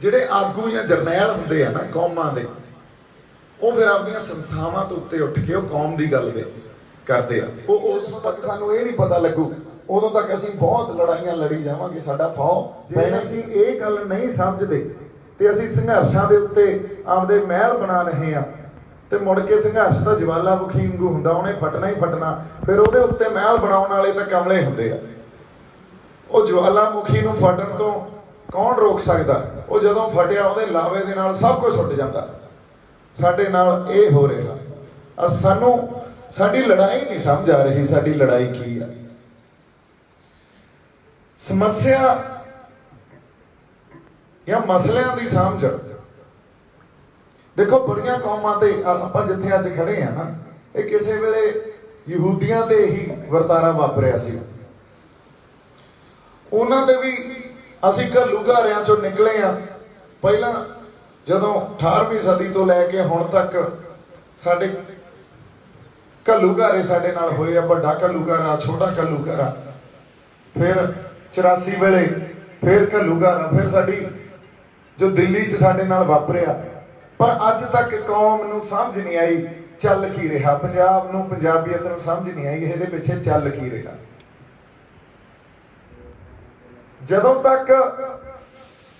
ਜਿਹੜੇ ਆਗੂ ਜਾਂ ਜਰਨੈਲ ਹੁੰਦੇ ਆ ਨਾ ਕੌਮਾਂ ਦੇ ਉਹ ਫਿਰ ਆਪਣੀਆਂ ਸੰਸਥਾਵਾਂ ਤੋਂ ਉੱਤੇ ਉੱਠ ਕੇ ਉਹ ਕੌਮ ਦੀ ਗੱਲ ਦੇ ਕਰਦੇ ਆ। ਉਹ ਉਸ ਵਕਤ ਸਾਨੂੰ ਇਹ ਨਹੀਂ ਪਤਾ ਲੱਗੂ ਉਦੋਂ ਤੱਕ ਅਸੀਂ ਬਹੁਤ ਲੜਾਈਆਂ ਲੜੀ ਜਾਵਾਂਗੇ ਸਾਡਾ ਜੇ ਪੈਣਾ ਅਸੀਂ ਇਹ ਗੱਲ ਨਹੀਂ ਸਮਝਦੇ ਤੇ ਅਸੀਂ ਸੰਘਰਸ਼ਾਂ ਦੇ ਉੱਤੇ ਆਪਦੇ ਮਹਿਲ ਬਣਾ ਰਹੇ ਹਾਂ ਤੇ ਮੁੜ ਕੇ ਸੰਘਰਸ਼ ਤਾਂ ਜਵਾਲਾਮੁਖੀ ਵਾਂਗੂ ਹੁੰਦਾ ਉਹਨੇ ਫਟਣਾ ਹੀ ਫਟਣਾ ਫਿਰ ਉਹਦੇ ਉੱਤੇ ਮਹਿਲ ਬਣਾਉਣ ਵਾਲੇ ਤਾਂ ਕਮਲੇ ਹੁੰਦੇ ਆ। ਉਹ ਜਵਾਲਾਮੁਖੀ ਨੂੰ ਫਟਣ ਤੋਂ ਕੌਣ ਰੋਕ ਸਕਦਾ? ਉਹ ਜਦੋਂ ਫਟਿਆ, ਉਹਦੇ ਲਾਵੇ ਦੇ ਨਾਲ ਸਭ ਕੁਝ ਉੱਡ ਜਾਂਦਾ। ਸਾਡੇ ਨਾਲ ਇਹ ਹੋ ਰਿਹਾ। ਆ ਸਾਨੂੰ, ਸਾਡੀ ਲੜਾਈ ਨਹੀਂ ਸਮਝ ਆ ਰਹੀ, ਸਾਡੀ ਲੜਾਈ ਕੀ ਆ? ਸਮੱਸਿਆ ਜਾਂ ਮਸਲਿਆਂ ਦੀ ਸਮਝ ਦੇਖੋ, ਬੜੀਆਂ ਕੌਮਾਂ ਤੇ ਆਪਾਂ ਜਿੱਥੇ ਅੱਜ ਖੜੇ ਆ ਨਾ, ਇਹ ਕਿਸੇ ਵੇਲੇ ਯਹੂਦੀਆਂ ਤੇ ਹੀ ਵਰਤਾਰਾ ਵਾਪਰਿਆ ਸੀ। ਉਹਨਾਂ ਦੇ ਵੀ ਅਸੀਂ ਘੱਲੂ ਘਾਰਿਆਂ ਚੋਂ ਨਿਕਲੇ ਆ। ਪਹਿਲਾਂ ਜਦੋਂ 18ਵੀਂ ਸਦੀ ਤੋਂ ਲੈ ਕੇ ਹੁਣ ਤੱਕ ਸਾਡੇ ਘੱਲੂਘਾਰੇ ਸਾਡੇ ਨਾਲ ਹੋਏ ਆ, ਵੱਡਾ ਘੱਲੂ ਘੱਲੂਘਾਰਾ, ਛੋਟਾ ਘੱਲੂ ਘੱਲੂਘਾਰਾ, ਫਿਰ 84 ਵੇਲੇ ਫਿਰ ਘੱਲੂਘਾਰਾ, ਫਿਰ ਸਾਡੀ ਜੋ ਦਿੱਲੀ 'ਚ ਸਾਡੇ ਨਾਲ ਵਾਪਰਿਆ। ਪਰ ਅੱਜ ਤੱਕ ਕੌਮ ਨੂੰ ਸਮਝ ਨਹੀਂ ਆਈ, ਚੱਲ ਕੀ ਰਿਹਾ? ਪੰਜਾਬ ਨੂੰ, ਪੰਜਾਬੀਅਤ ਨੂੰ ਸਮਝ ਨਹੀਂ ਆਈ, ਇਹਦੇ ਪਿੱਛੇ ਚੱਲ ਕੀ ਰਿਹਾ? ਜਦੋਂ ਤੱਕ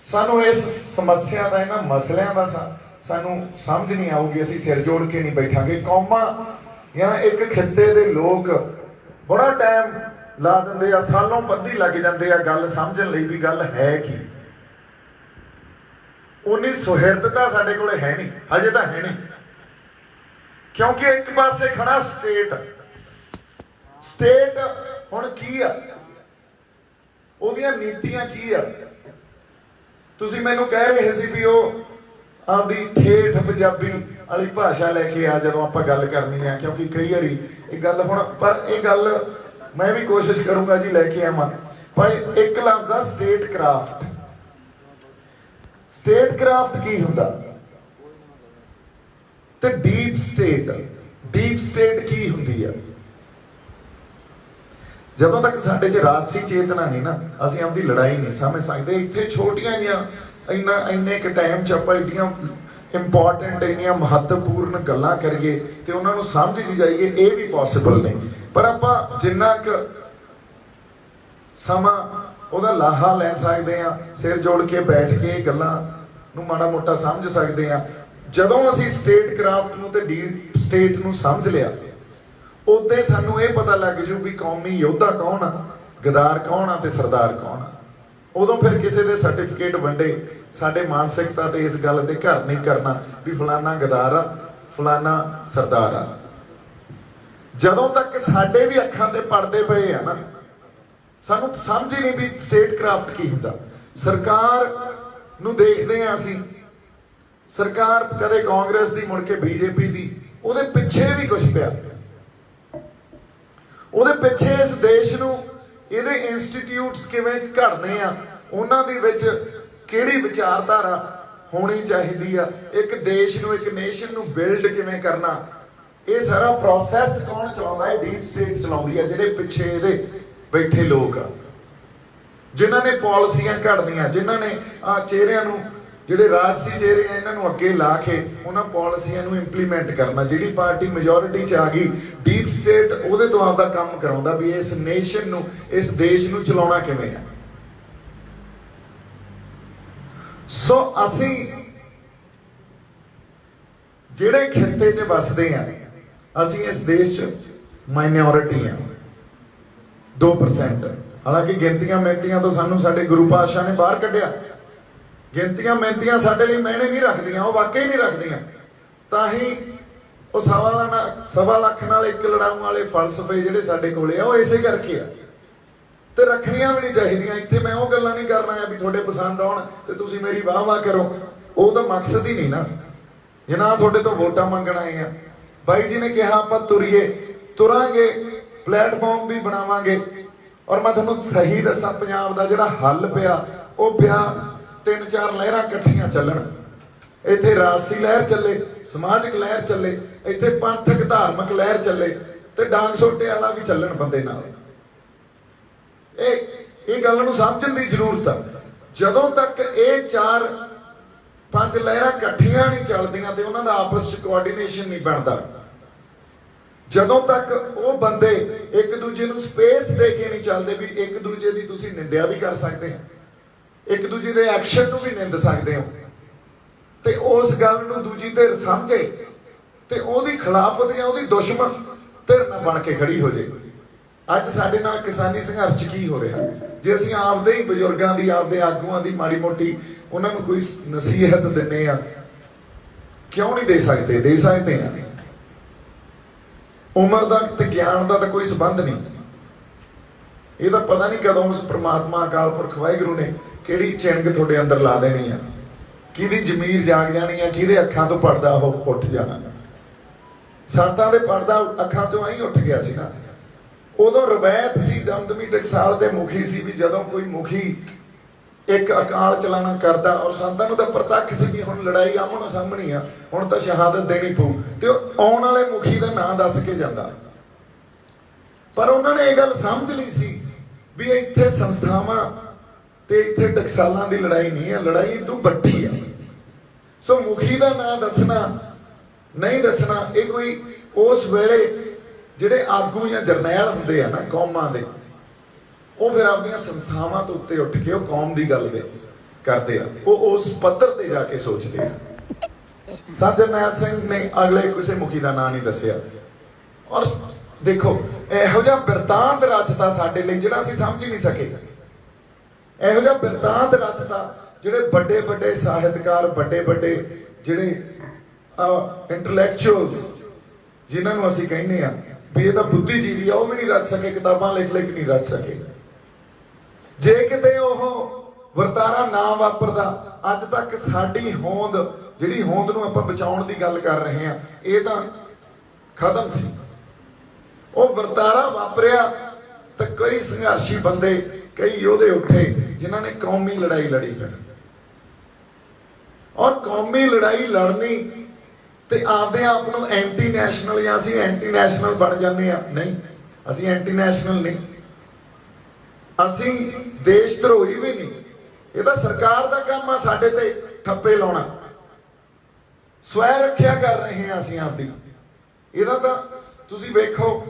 ਸਾਨੂੰ ਇਸ ਸਮੱਸਿਆ ਦਾ, ਇਹਨਾਂ ਮਸਲਿਆਂ ਦਾ ਸਾਨੂੰ ਸਮਝ ਨਹੀਂ ਆਊਗੀ, ਅਸੀਂ ਸਿਰ ਜੋੜ ਕੇ ਨਹੀਂ ਬੈਠਾਂਗੇ। ਕੌਮਾਂ ਜਾਂ ਇੱਕ ਖਿੱਤੇ ਦੇ ਲੋਕ ਬੜਾ ਟਾਈਮ ਲਾ ਦਿੰਦੇ ਆ, ਸਾਲੋਂ ਬੱਧੀ ਲੱਗ ਜਾਂਦੇ ਆ ਗੱਲ ਸਮਝਣ ਲਈ ਵੀ ਗੱਲ ਹੈ ਕੀ। ਉਨੀ ਸੁਹਿਰਦਤਾ ਸਾਡੇ ਕੋਲੇ ਹੈ ਨਹੀਂ, ਹਜੇ ਤਾਂ ਹੈ ਨਹੀਂ। ਕਿਉਂਕਿ ਇੱਕ ਪਾਸੇ ਖੜਾ ਸਟੇਟ ਸਟੇਟ ਹੁਣ ਕੀ ਆ? ਉਹਦੀਆਂ ਨੀਤੀਆਂ ਕੀ ਆ? ਤੁਸੀਂ ਮੈਨੂੰ ਕਹਿ ਰਹੇ ਸੀ ਵੀ ਉਹ ਆਪਦੀ ਠੇਠ ਪੰਜਾਬੀ ਵਾਲੀ ਭਾਸ਼ਾ ਲੈ ਕੇ ਆ ਜਦੋਂ ਆਪਾਂ ਗੱਲ ਕਰਨੀ ਆ, ਕਿਉਂਕਿ ਕਈ ਵਾਰੀ ਇਹ ਗੱਲ ਹੁਣ, ਪਰ ਇਹ ਗੱਲ ਮੈਂ ਵੀ ਕੋਸ਼ਿਸ਼ ਕਰੂੰਗਾ ਜੀ ਲੈ ਕੇ ਆਵਾਂ। ਪਰ ਇੱਕ ਲਫ਼ਜ਼ ਆ ਸਟੇਟ ਕਰਾਫਟ ਸਟੇਟ ਕਰਾਫਟ ਕੀ ਹੁੰਦਾ? ਤੇ ਡੀਪ ਸਟੇਟ ਡੀਪ ਸਟੇਟ ਕੀ ਹੁੰਦੀ ਆ? ਜਦੋਂ ਤੱਕ ਸਾਡੇ 'ਚ ਰਾਜਸੀ ਚੇਤਨਾ ਨਹੀਂ ਨਾ, ਅਸੀਂ ਆਪਦੀ ਲੜਾਈ ਨਹੀਂ ਸਮਝ ਸਕਦੇ। ਇੱਥੇ ਛੋਟੀਆਂ ਜੀਆਂ ਇੰਨਾ, ਇੰਨੇ ਕ ਟਾਈਮ 'ਚ ਆਪਾਂ ਏਡੀਆਂ ਇੰਪੋਰਟੈਂਟ ਇੰਨੀਆਂ ਮਹੱਤਵਪੂਰਨ ਗੱਲਾਂ ਕਰੀਏ ਤੇ ਉਹਨਾਂ ਨੂੰ ਸਮਝ ਜੀ ਜਾਈਏ, ਇਹ ਵੀ ਪੋਸੀਬਲ ਨਹੀਂ ਪਰ ਆਪਾਂ ਜਿੰਨਾ ਕੁ ਸਮਾਂ ਉਹਦਾ ਲਾਹਾ ਲੈ ਸਕਦੇ ਆ ਸਿਰ ਜੋੜ ਕੇ ਬੈਠ ਕੇ ਗੱਲਾਂ ਨੂੰ ਮਾੜਾ ਮੋਟਾ ਸਮਝ ਸਕਦੇ ਆ ਜਦੋਂ ਅਸੀਂ ਸਟੇਟ ਕਰਾਫਟ ਨੂੰ ਤੇ ਡੀਪ ਸਟੇਟ ਨੂੰ ਸਮਝ ਲਿਆ ਉਦੋਂ ਸਾਨੂੰ ਇਹ ਪਤਾ ਲੱਗ ਜੂ ਵੀ ਕੌਮੀ ਯੋਧਾ ਕੌਣ ਆ, ਗਦਾਰ ਕੌਣ ਆ ਤੇ ਸਰਦਾਰ ਕੌਣ ਆ। ਉਦੋਂ ਫਿਰ ਕਿਸੇ ਦੇ ਸਰਟੀਫਿਕੇਟ ਵੰਡੇ, ਸਾਡੇ ਮਾਨਸਿਕਤਾ ਤੇ ਇਸ ਗੱਲ ਦੇ ਘਰ ਨਹੀਂ ਕਰਨਾ ਵੀ ਫਲਾਨਾ ਗਦਾਰ ਆ, ਫਲਾਨਾ ਸਰਦਾਰ ਆ। ਜਦੋਂ ਤੱਕ ਸਾਡੇ ਵੀ ਅੱਖਾਂ ਤੇ ਪੜਦੇ ਪਏ ਆ ਨਾ, ਸਾਨੂੰ ਸਮਝ ਹੀ ਨਹੀਂ ਵੀ ਸਟੇਟ ਕਰਾਫਟ ਕੀ ਹੁੰਦਾ। ਸਰਕਾਰ ਨੂੰ ਦੇਖਦੇ ਆ ਅਸੀਂ, ਸਰਕਾਰ ਕਦੇ ਕਾਂਗਰਸ ਦੀ ਮੁੜ ਕੇ ਬੀਜੇਪੀ ਦੀ, ਉਹਦੇ ਪਿੱਛੇ ਵੀ ਕੁਝ ਪਿਆ। ਉਹਦੇ ਪਿੱਛੇ ਇਸ ਦੇਸ਼ ਨੂੰ ਇਹਦੇ ਇੰਸਟੀਚਿਊਟਸ ਕਿਵੇਂ ਘੜਨੇ ਆ, ਉਹਨਾਂ ਦੇ ਵਿੱਚ ਕਿਹੜੀ ਵਿਚਾਰਧਾਰਾ ਹੋਣੀ ਚਾਹੀਦੀ ਆ? ਇੱਕ ਦੇਸ਼ ਨੂੰ, ਇੱਕ ਨੇਸ਼ਨ ਨੂੰ ਬਿਲਡ ਕਿਵੇਂ ਕਰਨਾ? ਇਹ ਸਾਰਾ ਪ੍ਰੋਸੈਸ ਕੌਣ ਚਲਾਉਂਦਾ? ਹੈ ਡੀਪ ਸਟੇਟ ਚਲਾਉਂਦੀ ਆ, ਜਿਹੜੇ ਪਿੱਛੇ ਇਹਦੇ ਬੈਠੇ ਲੋਕ ਆ। ਜਿਨ੍ਹਾਂ ਨੇ ਪਾਲਿਸੀਆਂ ਘੜਨੀਆਂ, ਜਿਨ੍ਹਾਂ ਨੇ ਆ ਚਿਹਰਿਆਂ ਨੂੰ ਜਿਹੜੇ ਰਾਜਸੀ ਚਿਹਰੇ ਆ ਇਹਨਾਂ ਨੂੰ ਅੱਗੇ ਲਾ ਕੇ ਉਹਨਾਂ ਪਾਲਿਸੀਆਂ ਨੂੰ ਇੰਪਲੀਮੈਂਟ ਕਰਨਾ, ਜਿਹੜੀ ਪਾਰਟੀ ਮੈਜੋਰਿਟੀ 'ਚ ਆ ਗਈ ਡੀਪ ਸਟੇਟ ਉਹਦੇ ਤੋਂ ਆਪਦਾ ਕੰਮ ਕਰਾਉਂਦਾ ਵੀ ਇਸ ਨੇਸ਼ਨ ਨੂੰ, ਇਸ ਦੇਸ਼ ਨੂੰ ਚਲਾਉਣਾ ਕਿਵੇਂ ਆ। ਸੋ ਅਸੀਂ ਜਿਹੜੇ ਖਿੱਤੇ 'ਚ ਵੱਸਦੇ ਆ, ਅਸੀਂ ਇਸ ਦੇਸ਼ 'ਚ ਮਾਈਨੋਰਿਟੀ ਆ। 2% ਹਾਲਾਂਕਿ ਗਿਣਤੀਆਂ ਮਿਹਨਤੀਆਂ ਤੋਂ ਸਾਨੂੰ ਸਾਡੇ ਗੁਰੂ ਪਾਤਸ਼ਾਹ ਨੇ ਬਾਹਰ ਕੱਢਿਆ। ਗਿਣਤੀਆਂ ਮਿਹਨਤੀਆਂ ਸਾਡੇ ਲਈ ਮਾਇਨੇ ਨਹੀਂ ਰੱਖਦੀਆਂ, ਉਹ ਵਾਕਈ ਨਹੀਂ ਰੱਖਦੀਆਂ। ਤਾਂ ਹੀ ਉਹ ਸਵਾ ਲੱਖ ਸਵਾ ਲੱਖ ਨਾਲ ਇੱਕ ਲੜਾਉਣ ਵਾਲੇ ਫਲਸਫੇ ਜਿਹੜੇ ਸਾਡੇ ਕੋਲੇ ਆ, ਉਹ ਇਸੇ ਕਰਕੇ ਆ। ਤੇ ਰੱਖਣੀਆਂ ਵੀ ਨਹੀਂ ਚਾਹੀਦੀਆਂ। ਇੱਥੇ ਮੈਂ ਉਹ ਗੱਲਾਂ ਨਹੀਂ ਕਰਨਾ ਆ ਵੀ ਤੁਹਾਡੇ ਪਸੰਦ ਆਉਣ ਤੇ ਤੁਸੀਂ ਮੇਰੀ ਵਾਹ ਵਾਹ ਕਰੋ। ਉਹ ਤਾਂ ਮਕਸਦ ਹੀ ਨਹੀਂ ਨਾ। ਜਨਾ ਤੁਹਾਡੇ ਤੋਂ ਵੋਟਾਂ ਮੰਗਣ ਆਏ ਆ। ਬਾਈ ਜੀ ਨੇ ਕਿਹਾ, ਆਪਾਂ ਤੁਰੀਏ, ਤੁਰਾਂਗੇ, ਪਲੇਟਫਾਰਮ ਵੀ ਬਣਾਵਾਂਗੇ। ਔਰ ਮੈਂ ਤੁਹਾਨੂੰ ਸਹੀ ਦੱਸਾਂ, ਪੰਜਾਬ ਦਾ ਜਿਹੜਾ ਹੱਲ ਪਿਆ, ਉਹ ਪਿਆ ਤਿੰਨ ਚਾਰ ਲਹਿਰਾਂ ਇਕੱਠੀਆਂ ਚੱਲਣ। ਇੱਥੇ ਰਾਜਸੀ ਲਹਿਰ ਚੱਲੇ, ਸਮਾਜਿਕ ਲਹਿਰ ਚੱਲੇ, ਇੱਥੇ ਪੰਥਕ, ਧਾਰਮਿਕ ਲਹਿਰ ਚੱਲੇ ਤੇ ਡਾਂਗ ਸੋਟੇ ਵਾਲਾ ਵੀ ਚੱਲਣ ਬੰਦੇ ਨਾਲ। ਇਹ ਇਹ ਗੱਲ ਨੂੰ ਸਮਝਣ ਦੀ ਜ਼ਰੂਰਤ ਆ। ਜਦੋਂ ਤੱਕ ਇਹ ਚਾਰ, ਪੰਜ ਲਹਿਰਾਂ ਇਕੱਠੀਆਂ ਨਹੀਂ ਚੱਲਦੀਆਂ ਤੇ ਉਹਨਾਂ ਦਾ ਆਪਸ ਚ ਕੋਆਰਡੀਨੇਸ਼ਨ ਨਹੀਂ ਬਣਦਾ। ਜਦੋਂ ਤੱਕ ਉਹ ਬੰਦੇ ਇੱਕ ਦੂਜੇ ਨੂੰ ਸਪੇਸ ਦੇ ਕੇ ਨਹੀਂ ਚੱਲਦੇ ਵੀ ਇੱਕ ਦੂਜੇ ਦੀ ਤੁਸੀਂ ਨਿੰਦਿਆ ਵੀ ਕਰ ਸਕਦੇ ਹੋ। ਇੱਕ ਦੂਜੇ ਦੇ ਐਕਸ਼ਨ ਨੂੰ ਵੀ ਨਿੰਦ ਸਕਦੇ ਹੋ। ਤੇ ਉਸ ਗੱਲ ਨੂੰ ਦੂਜੀ ਧਿਰ ਸਮਝੇ ਤੇ ਉਹਦੀ ਖਿਲਾਫਤ ਜਾਂ ਉਹਦੀ ਦੁਸ਼ਮਣ ਧਿਰ ਨਾ ਬਣ ਕੇ ਖੜੀ ਹੋ ਜੇ। ਅੱਜ ਸਾਡੇ ਨਾਲ ਕਿਸਾਨੀ ਸੰਘਰਸ਼ ਕੀ ਹੋ ਰਿਹਾ? ਜੇ ਅਸੀਂ ਆਪਦੇ ਹੀ ਬਜ਼ੁਰਗਾਂ ਦੀ, ਆਪਦੇ ਆਗੂਆਂ ਦੀ ਮਾੜੀ ਮੋਟੀ ਉਹਨਾਂ ਨੂੰ ਕੋਈ ਨਸੀਹਤ ਦਿੰਨੇ ਆ ਕਿਉਂ ਨਹੀਂ ਦੇ ਸਕਦੇ? ਦੇ ਸਕਦੇ ਆ ਉਮਰ ਦਾ ਤੇ ਗਿਆਨ ਦਾ ਤਾਂ ਕੋਈ ਸੰਬੰਧ ਨਹੀਂ। ਇਹ ਤਾਂ ਪਤਾ ਨਹੀਂ ਕਦੋਂ ਉਸ ਪ੍ਰਮਾਤਮਾ ਅਕਾਲ ਪੁਰਖ ਵਾਹਿਗੁਰੂ ਨੇ ਕਿਹੜੀ ਚਿੰਗ ਤੁਹਾਡੇ ਅੰਦਰ ਲਾ ਦੇਣੀ ਆ? ਕਿਹਦੀ ਜ਼ਮੀਰ ਜਾਗ ਜਾਣੀ ਆ? ਕਿਹਦੇ ਅੱਖਾਂ ਤੋਂ ਪਰਦਾ ਉਹ ਉੱਠ ਜਾਣਾ? ਸੰਤਾਂ ਦੇ ਪਰਦਾ ਅੱਖਾਂ ਤੋਂ ਆਈ ਉੱਠ ਗਿਆ ਸੀ ਨਾ। ਉਦੋਂ ਰਵਾਇਤ ਸੀ, ਦਮਦਮੀ ਟਕਸਾਲ ਦੇ ਮੁਖੀ ਸੀ ਵੀ ਜਦੋਂ ਕੋਈ ਮੁਖੀ ਇੱਕ ਅਕਾਲ ਚਲਾਣਾ ਕਰਦਾ ਔਰ ਸੰਤਾਂ ਨੂੰ ਤਾਂ ਪ੍ਰਤੱਖ ਸੀ ਵੀ ਹੁਣ ਲੜਾਈ ਆਮਣੋ ਸਾਹਮਣੀ ਆ, ਹੁਣ ਤਾਂ ਸ਼ਹਾਦਤ ਦੇਣੀ ਪਊ। ਤੇ ਉਹ ਆਉਣ ਵਾਲੇ ਮੁਖੀ ਦਾ ਨਾਂ ਦੱਸ ਕੇ ਜਾਂਦਾ। ਪਰ ਉਹਨਾਂ ਨੇ ਇਹ ਗੱਲ ਸਮਝ ਲਈ ਸੀ ਵੀ ਇੱਥੇ ਸੰਸਥਾਵਾਂ ਤੇ ਇੱਥੇ ਟਕਸਾਲਾਂ ਦੀ ਲੜਾਈ ਨਹੀਂ ਹੈ, ਲੜਾਈ ਇਦੋਂ ਵੱਡੀ ਆ। ਸੋ ਮੁਖੀ ਦਾ ਨਾਂ ਦੱਸਣਾ, ਨਹੀਂ ਦੱਸਣਾ, ਇਹ ਕੋਈ ਉਸ ਵੇਲੇ ਜਿਹੜੇ ਆਗੂ ਜਾਂ ਜਰਨੈਲ ਹੁੰਦੇ ਆ ਨਾ ਕੌਮਾਂ ਦੇ, ਉਹ ਫਿਰ ਆਪਣੀਆਂ ਸੰਸਥਾਵਾਂ ਤੋਂ ਉੱਤੇ ਉੱਠ ਕੇ ਉਹ ਕੌਮ ਦੀ ਗੱਲ ਦੇ ਕਰਦੇ ਆ। ਉਹ ਉਸ ਪੱਧਰ ਤੇ ਜਾ ਕੇ ਸੋਚਦੇ ਆ। ਸੰਤ ਜਰਨੈਲ ਸਿੰਘ ਨੇ ਅਗਲੇ ਕਿਸੇ ਮੁਖੀ ਦਾ ਨਾਂ ਨਹੀਂ ਦੱਸਿਆ। ਔਰ ਦੇਖੋ, ਇਹੋ ਜਿਹਾ ਬਿਰਤਾਂਤ ਰਚਤਾ ਸਾਡੇ ਲਈ ਜਿਹੜਾ ਅਸੀਂ ਸਮਝ ਹੀ ਨਹੀਂ ਸਕੇ। ਇਹੋ ਜਿਹਾ ਬਿਰਤਾਂਤ ਰਚਦਾ ਜਿਹੜੇ ਵੱਡੇ ਵੱਡੇ ਸਾਹਿਤਕਾਰ, ਵੱਡੇ ਵੱਡੇ ਜਿਹੜੇ ਇੰਟੈਲੈਕਚੁਅਲਸ ਜਿਨ੍ਹਾਂ ਨੂੰ ਅਸੀਂ ਕਹਿੰਦੇ ਆ ਵੀ ਇਹ ਤਾਂ ਬੁੱਧੀਜੀਵੀ ਆ, ਉਹ ਵੀ ਨਹੀਂ ਰਚ ਸਕੇ, ਕਿਤਾਬਾਂ ਲਿਖ ਲਿਖ ਨਹੀਂ ਰਚ ਸਕੇ। ਜੇ ਕਿਤੇ ਉਹ ਵਰਤਾਰਾ ਨਾ ਵਾਪਰਦਾ, ਅੱਜ ਤੱਕ ਸਾਡੀ ਹੋਂਦ, ਜਿਹੜੀ ਹੋਂਦ ਨੂੰ ਆਪਾਂ ਬਚਾਉਣ ਦੀ ਗੱਲ ਕਰ ਰਹੇ ਆ ਇਹ ਤਾਂ ਖਤਮ ਸੀ। ਉਹ ਵਰਤਾਰਾ ਵਾਪਰਿਆ ਤਾਂ ਕਈ ਸੰਘਰਸ਼ੀ ਬੰਦੇ ਕਈ ਯੋਧੇ ਉੱਠੇ। ਜਿਨ੍ਹਾਂ ਨੇ ਕੌਮੀ ਲੜਾਈ ਲੜੀ ਫਿਰ। ਔਰ ਕੌਮੀ ਲੜਾਈ ਲੜਨੀ ਤੇ ਆਪਦੇ ਆਪ ਨੂੰ ਐਂਟੀ ਨੈਸ਼ਨਲ ਜਾਂ ਅਸੀਂ ਐਂਟੀ ਨੈਸ਼ਨਲ ਬਣ ਜਾਂਦੇ ਆ ਨਹੀਂ, ਅਸੀਂ ਐਂਟੀ ਨੈਸ਼ਨਲ ਨਹੀਂ। ਅਸੀਂ ਦੇਸ਼ ਧਰੋਹੀ ਵੀ ਨਹੀਂ। ਇਹ ਤਾਂ ਸਰਕਾਰ ਦਾ ਕੰਮ ਆ ਸਾਡੇ ਤੇ ਠੱਪੇ ਲਾਉਣਾ। ਸਵੈ ਰੱਖਿਆ ਕਰ ਰਹੇ ਹਾਂ ਅਸੀਂ ਆਪਦੀ। ਇਹਦਾ ਤਾਂ ਤੁਸੀਂ ਵੇਖੋ,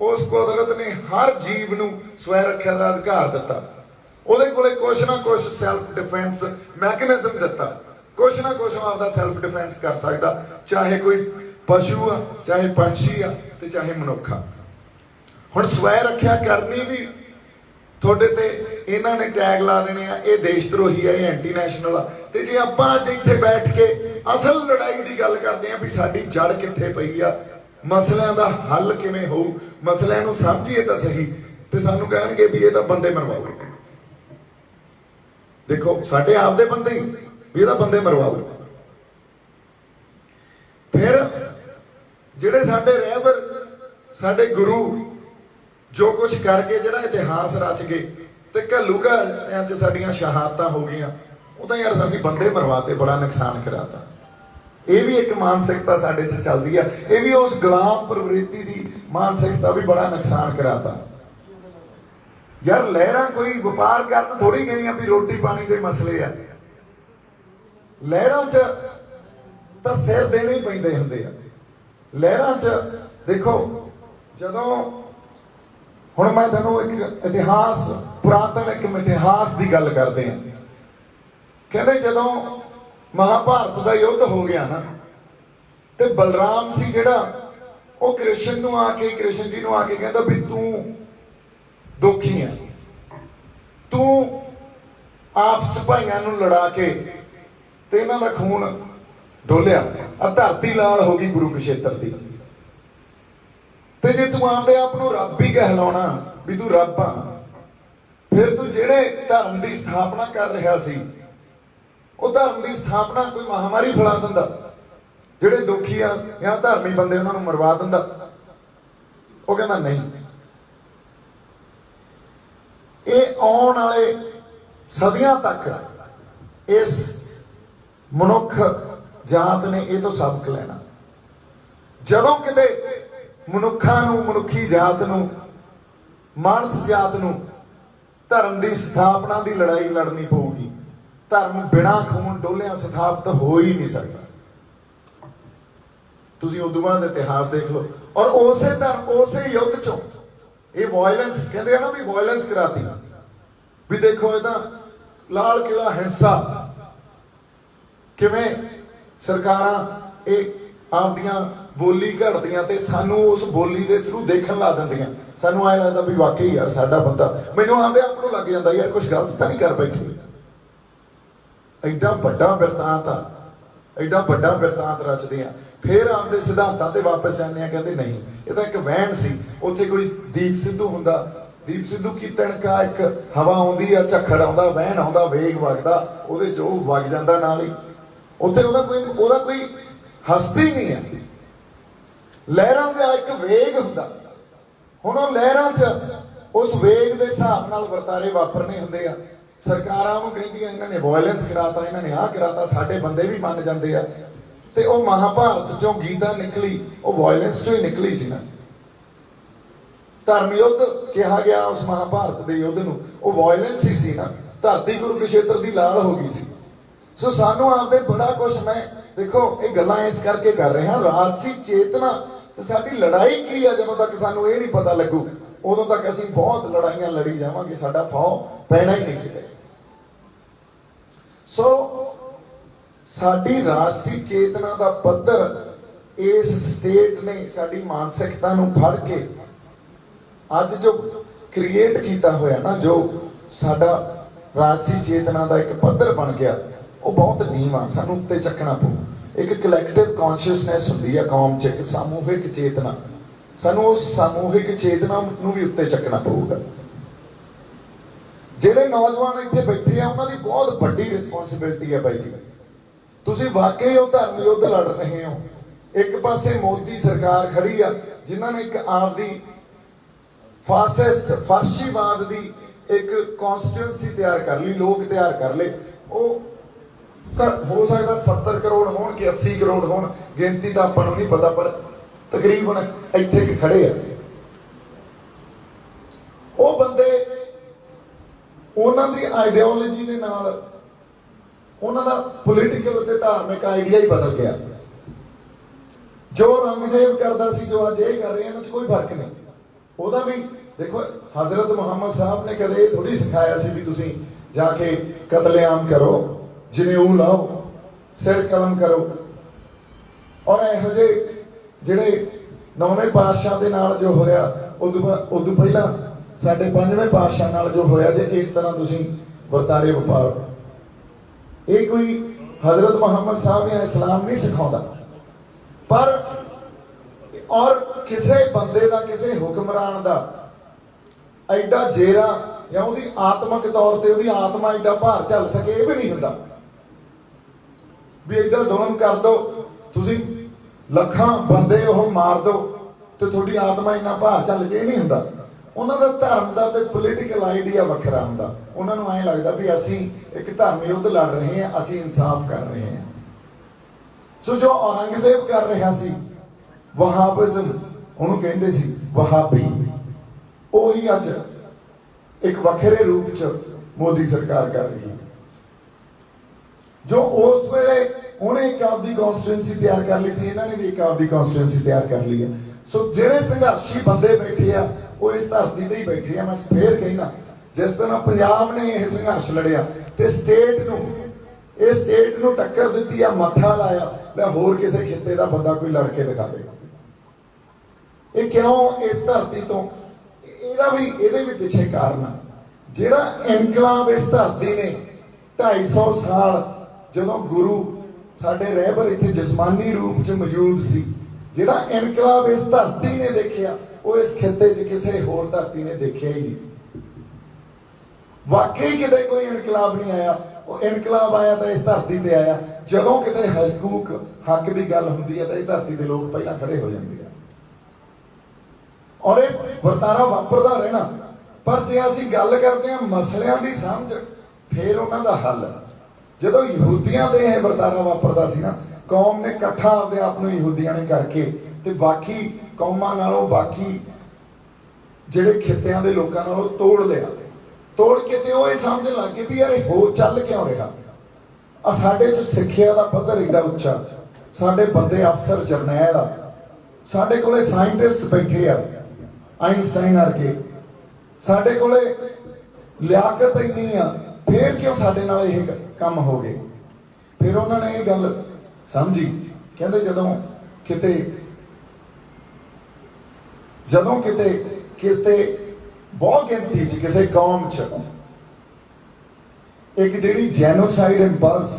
ਉਸ ਕੁਦਰਤ ਨੇ ਹਰ ਜੀਵ ਨੂੰ ਸਵੈ ਰੱਖਿਆ ਦਾ ਅਧਿਕਾਰ ਦਿੱਤਾ। ਉਹਦੇ ਕੋਲੇ ਕੁਛ ਨਾ ਕੁਛ ਸੈਲਫ ਡਿਫੈਂਸ ਮੈਕੈਨਿਜ਼ਮ ਦਿੱਤਾ। ਕੁਛ ਨਾ ਕੁਛ ਆਪਦਾ ਸੈਲਫ ਡਿਫੈਂਸ ਕਰ ਸਕਦਾ, ਚਾਹੇ ਕੋਈ ਪਸ਼ੂ ਆ, ਚਾਹੇ ਪੰਛੀ ਆ ਤੇ ਚਾਹੇ ਮਨੁੱਖ ਆ। ਹੁਣ ਸਵੈ ਰੱਖਿਆ ਕਰਨੀ ਵੀ ਤੁਹਾਡੇ ਤੇ ਇਹਨਾਂ ਨੇ ਟੈਗ ਲਾ ਦੇਣੇ ਆ, ਇਹ ਦੇਸ਼ ਧਰੋਹੀ ਆ, ਇਹ ਐਂਟੀ ਨੈਸ਼ਨਲ ਆ। ਤੇ ਜੇ ਆਪਾਂ ਅੱਜ ਇੱਥੇ ਬੈਠ ਕੇ ਅਸਲ ਲੜਾਈ ਦੀ ਗੱਲ ਕਰਦੇ ਆ ਵੀ ਸਾਡੀ ਜੜ ਕਿੱਥੇ ਪਈ ਆ, ਮਸਲਿਆਂ ਦਾ ਹੱਲ ਕਿਵੇਂ ਹੋਊ, ਮਸਲਿਆਂ ਨੂੰ ਸਮਝੀਏ ਤਾਂ ਸਹੀ, ਤੇ ਸਾਨੂੰ ਕਹਿਣਗੇ ਵੀ ਇਹ ਤਾਂ ਬੰਦੇ ਮਰਵਾਓ। ਦੇਖੋ, ਸਾਡੇ ਆਪ ਦੇ ਬੰਦੇ ਹੀ, ਵੀ ਇਹਦਾ ਬੰਦੇ ਮਰਵਾਓ ਫਿਰ ਜਿਹੜੇ ਸਾਡੇ ਰਹਿਬਰ, ਸਾਡੇ ਗੁਰੂ, ਜੋ ਕੁਝ ਕਰਕੇ ਜਿਹੜਾ ਇਤਿਹਾਸ ਰਚ ਗਏ, ਤੇ ਘੱਲੂਘਾਰਿਆਂ 'ਚ ਸਾਡੀਆਂ ਸ਼ਹਾਦਤਾਂ ਹੋ ਗਈਆਂ, ਉਹ ਤਾਂ ਯਾਰ ਅਸੀਂ ਬੰਦੇ ਮਰਵਾਤੇ, ਬੜਾ ਨੁਕਸਾਨ ਕਰਾਤਾ। ਇਹ ਵੀ ਇੱਕ ਮਾਨਸਿਕਤਾ ਸਾਡੇ 'ਚ ਚੱਲਦੀ ਆ। ਇਹ ਵੀ ਉਸ ਗੁਲਾਮ ਪ੍ਰਵਿਰਤੀ ਦੀ ਮਾਨਸਿਕਤਾ ਵੀ ਬੜਾ ਨੁਕਸਾਨ ਕਰਾਤਾ। ਯਾਰ ਲਹਿਰਾਂ ਕੋਈ ਵਪਾਰ ਕਰਨ ਥੋੜੀ ਗਈਆਂ ਵੀ ਰੋਟੀ ਪਾਣੀ ਦੇ ਮਸਲੇ ਆ। ਲਹਿਰਾਂ 'ਚ ਤਾਂ ਸਿਰ ਦੇਣੇ ਹੀ ਪੈਂਦੇ ਹੁੰਦੇ ਆ। ਲਹਿਰਾਂ 'ਚ ਦੇਖੋ, ਜਦੋਂ ਹੁਣ ਮੈਂ ਤੁਹਾਨੂੰ ਇੱਕ ਇਤਿਹਾਸ, ਪੁਰਾਤਨ ਇੱਕ ਇਤਿਹਾਸ ਦੀ ਗੱਲ ਕਰਦੇ ਹਾਂ। ਕਹਿੰਦੇ ਜਦੋਂ ਮਹਾਭਾਰਤ ਦਾ ਯੁੱਧ ਹੋ ਗਿਆ ਨਾ, ਤੇ ਬਲਰਾਮ ਸੀ ਜਿਹੜਾ, ਉਹ ਕ੍ਰਿਸ਼ਨ ਨੂੰ ਆ ਕੇ, ਕ੍ਰਿਸ਼ਨ ਜੀ ਨੂੰ ਆ ਕੇ ਕਹਿੰਦਾ ਵੀ ਤੂੰ ਦੁਖੀ ਆ। ਤੂੰ ਆਪਸ ਚ ਭਾਈਆਂ ਨੂੰ ਲੜਾ ਕੇ ਤੇ ਇਹਨਾਂ ਦਾ ਖੂਨ ਡੋਲਿਆ। ਆ ਧਰਤੀ ਲਾਲ ਹੋ ਗਈ ਗੁਰੂ ਕਸ਼ੇਤਰ ਦੀ। ਤੇ ਜੇ ਤੂੰ ਆਪਦੇ ਆਪ ਨੂੰ ਰੱਬ ਹੀ ਕਹਿਲਾਉਣਾ ਵੀ ਤੂੰ ਰੱਬ ਆ, ਫਿਰ ਤੂੰ ਜਿਹੜੇ ਧਰਮ ਦੀ ਸਥਾਪਨਾ ਕਰ ਰਿਹਾ ਸੀ, ਉਹ ਧਰਮ ਦੀ ਸਥਾਪਨਾ ਕੋਈ ਮਹਾਮਾਰੀ ਫੈਲਾ ਦਿੰਦਾ। ਜਿਹੜੇ ਦੁਖੀ ਆ ਜਾਂ ਧਰਮੀ ਬੰਦੇ ਉਹਨਾਂ ਨੂੰ ਮਰਵਾ ਦਿੰਦਾ। ਉਹ ਕਹਿੰਦਾ ਨਹੀਂ ਇਹ ਆਉਣ ਵਾਲੇ ਸਦੀਆਂ ਤੱਕ ਇਸ ਮਨੁੱਖ ਜਾਤ ਨੇ ਇਹ ਤੋਂ ਸਬਕ ਲੈਣਾ। ਜਦੋਂ ਕਿਤੇ ਮਨੁੱਖਾਂ ਨੂੰ, ਮਨੁੱਖੀ ਜਾਤ ਨੂੰ, ਮਾਨਸ ਜਾਤ ਨੂੰ ਧਰਮ ਦੀ ਸਥਾਪਨਾ ਦੀ ਲੜਾਈ ਲੜਨੀ ਪਊਗੀ, ਧਰਮ ਬਿਨਾਂ ਖੂਨ ਡੋਲਿਆਂ ਸਥਾਪਿਤ ਹੋ ਹੀ ਨਹੀਂ ਸਕਦਾ। ਤੁਸੀਂ ਉਦੋਂ ਬਾਅਦ ਇਤਿਹਾਸ ਦੇਖ ਲਓ ਔਰ ਉਸੇ ਧਰਮ, ਉਸੇ ਯੁੱਗ ਚੋਂ ਇਹ ਵਾਇਲੈਂਸ ਕਹਿੰਦੇ ਆ ਨਾ ਵੀ ਵਾਇਲੈਂਸ ਕਰਾਤੀ। ਵੀ ਦੇਖੋ ਇਹ ਤਾਂ ਲਾਲ ਕਿਲਾ ਹਿੰਸਾ। ਕਿਵੇਂ ਸਰਕਾਰਾਂ ਇਹ ਆਪਦੀਆਂ ਬੋਲੀ ਘੜਦੀਆਂ ਤੇ ਸਾਨੂੰ ਉਸ ਬੋਲੀ ਦੇ ਥਰੂ ਦੇਖਣ ਲਾ ਦਿੰਦੀਆਂ। ਸਾਨੂੰ ਐ ਲੱਗਦਾ ਵੀ ਵਾਕਈ ਯਾਰ ਸਾਡਾ ਬੰਦਾ ਮੈਨੂੰ ਆਂਦੇ ਆਪ ਨੂੰ ਲੱਗ ਜਾਂਦਾ ਯਾਰ ਕੁਝ ਗਲਤ ਤਾਂ ਨਹੀਂ ਕਰ ਬੈਠੇ। ਐਡਾ ਵੱਡਾ ਬਿਰਤਾਂਤ ਆ। ਐਡਾ ਵੱਡਾ ਬਿਰਤਾਂਤ ਰਚਦੇ ਆ। ਫਿਰ ਆਪਦੇ ਸਿਧਾਂਤਾਂ ਤੇ ਵਾਪਸ ਜਾਂਦੇ ਆ, ਕਹਿੰਦੇ ਨਹੀਂ, ਇਹ ਤਾਂ ਇੱਕ ਵਹਿਣ ਸੀ। ਉੱਥੇ ਕੋਈ ਦੀਪ ਸਿੱਧੂ ਹੁੰਦਾ ਦੀਪ ਸਿੱਧੂ ਕੀ ਤਣਕਾ ਇੱਕ ਹਵਾ ਆਉਂਦੀ ਆ, ਝੱਖੜ ਆਉਂਦਾ, ਵਹਿਣ ਆਉਂਦਾ, ਵੇਗ ਵਗਦਾ, ਉਹਦੇ ਚ ਉਹ ਵਗ ਜਾਂਦਾ ਨਾਲ ਹੀ। ਉੱਥੇ ਉਹਦਾ ਕੋਈ ਉਹਦਾ ਕੋਈ ਹਸਤੀ ਨਹੀਂ ਹੈ। ਲਹਿਰਾਂ ਦਾ ਇੱਕ ਵੇਗ ਹੁੰਦਾ। ਹੁਣ ਉਹ ਲਹਿਰਾਂ 'ਚ ਉਸ ਵੇਗ ਦੇ ਹਿਸਾਬ ਨਾਲ ਵਰਤਾਰੇ ਵਾਪਰਨੇ ਹੁੰਦੇ ਆ। ਸਰਕਾਰਾਂ ਉਹਨੂੰ ਕਹਿੰਦੀਆਂ, ਇਹਨਾਂ ਨੇ ਵਾਇਲੈਂਸ ਕਰਾਤਾ, ਇਹਨਾਂ ਨੇ ਆਹ ਕਰਾਤਾ, ਸਾਡੇ ਬੰਦੇ ਵੀ ਮੰਨ ਜਾਂਦੇ ਆ। ਤੇ ਉਹ ਮਹਾਭਾਰਤ ਚੋਂ ਗੀਤਾ ਨਿਕਲੀ, ਉਹ ਵਾਇਲੈਂਸ ਚੋਂ ਹੀ ਨਿਕਲੀ ਸੀ ਨਾ। ਧਰਮ ਯੁੱਧ ਕਿਹਾ ਗਿਆ ਉਸ ਮਹਾਭਾਰਤ ਦੇ ਯੁੱਧ ਨੂੰ। ਉਹ ਵਾਇਲੈਂਸ ਹੀ ਸੀ ਨਾ। ਧਰਤੀ ਕੁਰੂਕਸ਼ੇਤਰ ਦੀ ਲਾਲ ਹੋ ਗਈ ਸੀ। ਸੋ ਸਾਨੂੰ ਆਪਦੇ ਬੜਾ ਕੁਝ ਮੈਂ, ਦੇਖੋ, ਇਹ ਗੱਲਾਂ ਇਸ ਕਰਕੇ ਕਰ ਰਹੇ ਹਾਂ ਰਾਜਸੀ ਚੇਤਨਾ ਤੇ ਸਾਡੀ ਲੜਾਈ ਕੀ ਆ ਜਦੋਂ ਤੱਕ ਸਾਨੂੰ ਇਹ ਨਹੀਂ ਪਤਾ ਲੱਗੂ? ਉਦੋਂ ਤੱਕ ਅਸੀਂ ਬਹੁਤ ਲੜਾਈਆਂ ਲੜੀ ਜਾਵਾਂਗੇ, ਸਾਡਾ ਫਾਉ ਪੈਣਾ ਹੀ ਨਹੀਂ ਕਿਤੇ। ਸੋ ਸਾਡੀ ਰਾਜਸੀ ਚੇਤਨਾ ਦਾ ਪੱਧਰ ਇਸ ਸਟੇਟ ਨੇ ਸਾਡੀ ਮਾਨਸਿਕਤਾ ਨੂੰ ਫੜ ਕੇ ਅੱਜ ਜੋ ਕ੍ਰੀਏਟ ਕੀਤਾ ਹੋਇਆ ਨਾ, ਜੋ ਸਾਡਾ ਰਾਜਸੀ ਚੇਤਨਾ ਦਾ ਇੱਕ ਪੱਧਰ ਬਣ ਗਿਆ, ਉਹ ਬਹੁਤ ਨੀਵਾਂ, ਸਾਨੂੰ ਉੱਤੇ ਚੱਕਣਾ ਪਊ। ਇੱਕ ਕਲੈਕਟਿਵ ਕੌਨਸ਼ੀਅਸਨੈਸ ਹੁੰਦੀ ਹੈ ਕੌਮ 'ਚ, ਇੱਕ ਸਮੂਹਿਕ ਚੇਤਨਾ। ਸਾਨੂੰ ਉਸ ਸਮੂਹਿਕ ਚੇਤਨਾ ਨੂੰ ਵੀ ਉੱਤੇ ਚੱਕਣਾ ਪਊਗਾ। ਜਿਹੜੇ ਨੌਜਵਾਨ ਇੱਥੇ ਬੈਠੇ ਆ, ਉਹਨਾਂ ਦੀ ਬਹੁਤ ਵੱਡੀ ਰਿਸਪੌਂਸਿਬਿਲਟੀ ਹੈ ਬਾਈ ਜੀ। ਤੁਸੀਂ ਵਾਕਈ ਉਹ ਧਰਮ ਯੁੱਧ ਲੜ ਰਹੇ ਹੋ। ਇੱਕ ਪਾਸੇ ਮੋਦੀ ਸਰਕਾਰ ਖੜੀ ਆ, ਜਿਨ੍ਹਾਂ ਨੇ ਇੱਕ ਆਪਦੀ ਫਾਸਿਸਟ ਫਾਸੀਵਾਦ ਦੀ ਇੱਕ ਕਨਸਟੀਟਿਊਂਸੀ ਤਿਆਰ ਕਰ ਲਈ, ਲੋਕ ਤਿਆਰ ਕਰ ਲਏ। ਉਹ ਹੋ ਸਕਦਾ 70 ਕਰੋੜ ਹੋਣ ਕਿ 80 ਕਰੋੜ ਹੋਣ, ਗਿਣਤੀ ਤਾਂ ਆਪਾਂ ਨੂੰ ਨਹੀਂ ਪਤਾ, ਪਰ ਤਕਰੀਬਨ ਇੱਥੇ ਕਿ ਖੜੇ ਆ। ਉਹ ਬੰਦੇ ਉਹਨਾਂ ਦੀ ਆਈਡੀਓਲੋਜੀ ਦੇ ਨਾਲ ਉਹਨਾਂ ਦਾ ਪੋਲੀਟੀਕਲ ਤੇ ਧਾਰਮਿਕ ਆਈਡੀਆ ਹੀ ਬਦਲ ਗਿਆ। ਜੋ ਰੰਗਜੇਬ ਕਰਦਾ ਸੀ, ਜੋ ਅੱਜ ਇਹ ਕਰ ਰਹੇ ਇਹਨਾਂ 'ਚ ਕੋਈ ਫ਼ਰਕ ਨਹੀਂ। ਉਹਦਾ ਵੀ ਦੇਖੋ, ਹਜ਼ਰਤ ਮੁਹੰਮਦ ਸਾਹਿਬ ਨੇ ਕਦੇ ਇਹ ਥੋੜੀ ਸਿਖਾਇਆ ਸੀ ਵੀ ਤੁਸੀਂ ਜਾ ਕੇ ਕਤਲੇਆਮ ਕਰੋ ਜਨੇਊ ਲਾਓ, ਸਿਰ ਕਲਮ ਕਰੋ। ਔਰ ਇਹੋ ਜਿਹੇ ਜਿਹੜੇ ਨੌਵੇਂ ਪਾਤਸ਼ਾਹ ਦੇ ਨਾਲ ਜੋ ਹੋਇਆ ਉਦੋਂ ਉਦੋਂ ਪਹਿਲਾਂ ਸਾਡੇ ਪੰਜਵੇਂ ਪਾਤਸ਼ਾਹ ਨਾਲ ਜੋ ਹੋਇਆ ਜੇ, ਇਸ ਤਰ੍ਹਾਂ ਤੁਸੀਂ ਵਰਤਾਰੇ ਵਪਾਰ। ਇਹ ਕੋਈ ਹਜ਼ਰਤ ਮੁਹੰਮਦ ਸਾਹਿਬ ਜਾਂ ਇਸਲਾਮ ਨਹੀਂ ਸਿਖਾਉਂਦਾ। ਪਰ, ਔਰ ਕਿਸੇ ਬੰਦੇ ਦਾ, ਕਿਸੇ ਹੁਕਮਰਾਨ ਦਾ ਐਡਾ ਜੇਰਾ ਜਾਂ ਉਹਦੀ ਆਤਮਿਕ ਤੌਰ ਤੇ ਉਹਦੀ ਆਤਮਾ ਐਡਾ ਭਾਰ ਝੱਲ ਸਕੇ, ਇਹ ਵੀ ਨਹੀਂ ਹੁੰਦਾ। ਵੀ ਐਡਾ ਜ਼ੁਲਮ ਕਰ ਦੋ, ਤੁਸੀਂ ਲੱਖਾਂ ਬੰਦੇ ਉਹ ਮਾਰ ਦੋ ਤੇ ਤੁਹਾਡੀ ਆਤਮਾ ਇੰਨਾ ਭਾਰ ਚੱਲ ਜੇ ਨਹੀਂ ਹੁੰਦਾ। ਉਹਨਾਂ ਦਾ ਧਰਮ ਦਾ ਤੇ ਪੋਲੀਟੀਕਲ ਆਈਡੀਆ ਵੱਖਰਾ ਹੁੰਦਾ। ਉਹਨਾਂ ਨੂੰ ਐਂ ਲੱਗਦਾ ਵੀ ਅਸੀਂ ਇੱਕ ਧਰਮ ਯੁੱਧ ਲੜ ਰਹੇ ਹਾਂ, ਅਸੀਂ ਇਨਸਾਫ ਕਰ ਰਹੇ ਹਾਂ। ਸੋ ਜੋ ਔਰੰਗਜ਼ੇਬ ਕਰ ਰਿਹਾ ਸੀ, ਵਹਾਬਿਜ਼ਮ ਉਹਨੂੰ ਕਹਿੰਦੇ ਸੀ, ਵਹਾਬੀ। ਉਹੀ ਅੱਜ ਇੱਕ ਵੱਖਰੇ ਰੂਪ ਚ ਮੋਦੀ ਸਰਕਾਰ ਕਰ ਰਹੀ ਹੈ। ਜੋ ਉਸ ਵੇਲੇ ਉਹਨੇ ਇੱਕ ਆਪਦੀ ਕਨਸਟੀਟਿਊਂਸੀ ਤਿਆਰ ਕਰ ਲਈ ਸੀ, ਇਹਨਾਂ ਨੇ ਵੀ ਇੱਕ ਆਪਦੀ ਕਨਸਟੀਟਿਊਂਸੀ ਤਿਆਰ ਕਰ ਲਈ ਹੈ। ਸੋ ਜਿਹੜੇ ਸੰਘਰਸ਼ੀ ਬੰਦੇ ਬੈਠੇ ਆ, ਉਹ ਇਸ ਧਰਤੀ ਤੇ ਹੀ ਬੈਠੇ ਆ। ਮੈਂ ਫੇਰ ਕਹਿਣਾ ਜਿਸ ਤਰ੍ਹਾਂ ਪੰਜਾਬ ਨੇ ਇਹ ਸੰਘਰਸ਼ ਲੜਿਆ ਤੇ ਸਟੇਟ ਨੂੰ, ਇਹ ਸਟੇਟ ਨੂੰ ਟੱਕਰ ਦਿੱਤੀ ਆ, ਮੱਥਾ ਲਾਇਆ, ਮੈਂ ਹੋਰ ਕਿਸੇ ਖਿੱਤੇ ਦਾ ਬੰਦਾ ਕੋਈ ਲੜ ਕੇ ਦਿਖਾਵੇ ਇਹ ਕਿਉਂ ਇਸ ਧਰਤੀ ਤੋਂ? ਇਹਦਾ ਵੀ, ਇਹਦੇ ਵੀ ਪਿੱਛੇ ਕਾਰਨ ਆ। ਜਿਹੜਾ ਇਨਕਲਾਬ ਇਸ ਧਰਤੀ ਨੇ 250 ਸਾਲ ਜਦੋਂ ਗੁਰੂ ਸਾਡੇ ਰਹਿਬਰ ਇੱਥੇ ਜਿਸਮਾਨੀ ਰੂਪ 'ਚ ਮੌਜੂਦ ਸੀ, ਜਿਹੜਾ ਇਨਕਲਾਬ ਇਸ ਧਰਤੀ ਨੇ ਦੇਖਿਆ, ਉਹ ਇਸ ਖਿੱਤੇ 'ਚ ਕਿਸੇ ਹੋਰ ਧਰਤੀ ਨੇ ਦੇਖਿਆ ਹੀ ਨਹੀਂ। ਵਾਕਈ ਕਿਤੇ ਕੋਈ ਇਨਕਲਾਬ ਨਹੀਂ ਆਇਆ। ਉਹ ਇਨਕਲਾਬ ਆਇਆ ਤਾਂ ਇਸ ਧਰਤੀ ਤੇ ਆਇਆ। ਜਦੋਂ ਕਿਤੇ ਹਕੂਕ, ਹੱਕ ਦੀ ਗੱਲ ਹੁੰਦੀ ਹੈ ਤਾਂ ਇਹ ਧਰਤੀ ਦੇ ਲੋਕ ਪਹਿਲਾਂ ਖੜੇ ਹੋ ਜਾਂਦੇ ਆ। ਔਰ ਇਹ ਵਰਤਾਰਾ ਵਾਪਰਦਾ ਰਹਿਣਾ। ਪਰ ਜੇ ਅਸੀਂ ਗੱਲ ਕਰਦੇ ਹਾਂ ਮਸਲਿਆਂ ਦੀ ਸਮਝ, ਫਿਰ ਉਹਨਾਂ ਦਾ ਹੱਲ। ਜਦੋਂ ਯਹੂਦੀਆਂ ਦੇ ਇਹ ਵਰਤਾਰਾ ਵਾਪਰਦਾ ਸੀ ਨਾ, ਕੌਮ ਨੇ ਇਕੱਠਾ ਆਪਦੇ ਆਪ ਨੂੰ ਯਹੂਦੀਆਂ ਨੇ ਕਰਕੇ ਤੇ ਬਾਕੀ ਕੌਮਾਂ ਨਾਲੋਂ ਬਾਕੀ ਜਿਹੜੇ ਖਿੱਤਿਆਂ ਦੇ ਲੋਕਾਂ ਨਾਲੋਂ ਤੋੜ ਲਿਆ। ਤੋੜ ਕੇ ਤੇ ਉਹ ਇਹ ਸਮਝਣ ਲੱਗ ਗਏ ਵੀ ਯਾਰ ਇਹ ਹੋ ਚੱਲ ਕਿਉਂ ਰਿਹਾ? ਆ ਸਾਡੇ ਚ ਸਿੱਖਿਆ ਦਾ ਪੱਧਰ ਏਡਾ ਉੱਚਾ। ਸਾਡੇ ਬੰਦੇ ਅਫਸਰ ਜਰਨੈਲ ਆ। ਸਾਡੇ ਕੋਲੇ ਸਾਇੰਟਿਸਟ ਬੈਠੇ ਆ। ਆਇਨਸਟਾਈਨ ਵਰਗੇ ਸਾਡੇ ਕੋਲੇ ਲਿਆਕਤ ਇੰਨੀ ਆ, ਫੇਰ ਕਿਉਂ ਸਾਡੇ ਨਾਲ ਇਹ ਕੰਮ ਹੋ ਗਏ? ਫਿਰ ਉਹਨਾਂ ਨੇ ਇਹ ਗੱਲ ਸਮਝੀ। ਕਹਿੰਦੇ ਜਦੋਂ ਕਿਤੇ ਜਦੋਂ ਕਿਤੇ ਕਿਤੇ ਬਹੁਤ ਗਿਣਤੀ ਚ ਕਿਸੇ ਕੌਮ ਚ ਇੱਕ ਜਿਹੜੀ ਜੈਨੋਸਾਈਡ ਇੰਪਲਸ,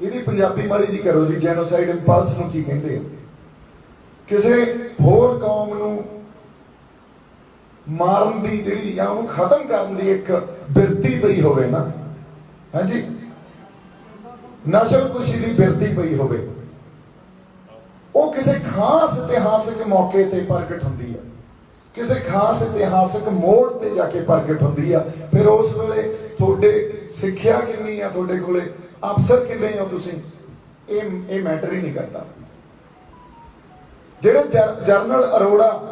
ਇਹਦੀ ਪੰਜਾਬੀ ਮਾੜੀ ਜੀ ਕਰੋ ਜੀ, ਜੈਨੋਸਾਈਡ ਇੰਪਲਸ ਨੂੰ ਕੀ ਕਹਿੰਦੇ ਆ? ਕਿਸੇ ਹੋਰ ਕੌਮ ਨੂੰ ਮਾਰਨ ਦੀ ਜਿਹੜੀ ਜਾਂ ਉਹਨੂੰ ਖਤਮ ਕਰਨ ਦੀ ਇੱਕ ਬਿਰਤੀ ਪਈ ਹੋਵੇ ਨਾ। ਹਾਂਜੀ? ਨਸ਼ਲ ਕੁਸ਼ੀ ਦੀ ਬਿਰਤੀ ਪਈ ਹੋਵੇ। ਉਹ ਕਿਸੇ ਖਾਸ ਇਤਿਹਾਸਕ ਮੌਕੇ ਤੇ ਪ੍ਰਗਟ ਹੁੰਦੀ ਹੈ ਕਿਸੇ ਖਾਸ ਇਤਿਹਾਸਕ ਮੋੜ ਤੇ ਜਾ ਕੇ ਪ੍ਰਗਟ ਹੁੰਦੀ ਆ। ਫਿਰ ਉਸ ਵੇਲੇ ਤੁਹਾਡੇ ਸਿੱਖਿਆ ਕਿੰਨੀ ਆ? ਤੁਹਾਡੇ ਕੋਲੇ ਅਫਸਰ ਕਿੰਨੇ ਹੋ ਤੁਸੀਂ? ਇਹ ਇਹ ਮੈਟਰ ਹੀ ਨਹੀਂ ਕਰਦਾ। ਜਿਹੜੇ ਜਰ- ਜਰਨਲ ਅਰੋੜਾ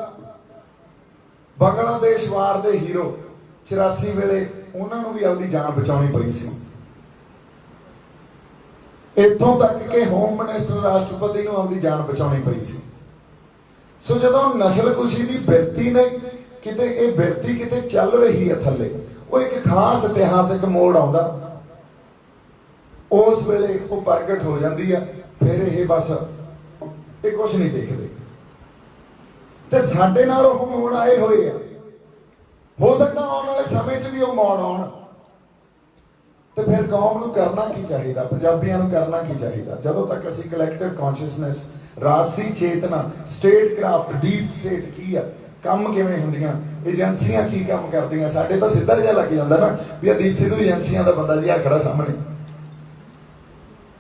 ਬੰਗਲਾਦੇਸ਼ ਵਾਰ ਦੇ ਹੀਰੋ 84 ਵੇਲੇ ਉਹਨਾਂ ਨੂੰ ਵੀ ਆਪਦੀ ਜਾਨ ਬਚਾਉਣੀ ਪਈ ਸੀ। ਇੱਥੋਂ ਤੱਕ ਕਿ ਹੋਮ ਮਿਨਿਸਟਰ ਰਾਸ਼ਟਰਪਤੀ ਨੂੰ ਆਪਦੀ ਜਾਨ ਬਚਾਉਣੀ ਪਈ ਸੀ। ਸੋ ਜਦੋਂ ਨਸਲਕੁਸ਼ੀ ਦੀ ਬਿਰਤੀ ਨੇ ਕਿਤੇ ਇਹ ਬਿਰਤੀ ਕਿਤੇ ਚੱਲ ਰਹੀ ਹੈ ਥੱਲੇ, ਉਹ ਇੱਕ ਖਾਸ ਇਤਿਹਾਸਕ ਮੋੜ ਆਉਂਦਾ। ਉਸ ਵੇਲੇ ਉਹ ਪ੍ਰਗਟ ਹੋ ਜਾਂਦੀ ਆ ਫਿਰ ਇਹ ਬਸ ਇਹ ਕੁਝ ਨਹੀਂ ਦੇਖਦੇ। ਤੇ ਸਾਡੇ ਨਾਲ ਉਹ ਮੋੜ ਆਏ ਹੋਏ ਆ। ਹੋ ਸਕਦਾ ਆਉਣ ਵਾਲੇ ਸਮੇਂ 'ਚ ਵੀ ਉਹ ਮੋੜ ਆਉਣ। ਤੇ ਫਿਰ ਕੌਮ ਨੂੰ ਕਰਨਾ ਕੀ ਚਾਹੀਦਾ? ਪੰਜਾਬੀਆਂ ਨੂੰ ਕਰਨਾ ਕੀ ਚਾਹੀਦਾ? ਜਦੋਂ ਤੱਕ ਅਸੀਂ ਕਲੈਕਟਿਵ ਕੌਨਸ਼ੀਅਸਨੈਸ ਰਾਜਸੀ ਚੇਤਨਾ ਸਟੇਟ ਕਰਾਫਟ ਡੀਪ ਸਟੇਟ ਕੀ ਆ, ਕੰਮ ਕਿਵੇਂ ਹੁੰਦੀਆਂ ਏਜੰਸੀਆਂ ਕੀ ਕੰਮ ਕਰਦੀਆਂ, ਸਾਡੇ ਤਾਂ ਸਿੱਧਾ ਜਿਹਾ ਲੱਗ ਜਾਂਦਾ ਨਾ ਵੀ ਆ ਦੀਪ ਸਿੱਧੂ ਏਜੰਸੀਆਂ ਦਾ ਬੰਦਾ ਜੀ ਆ ਖੜਾ ਸਾਹਮਣੇ।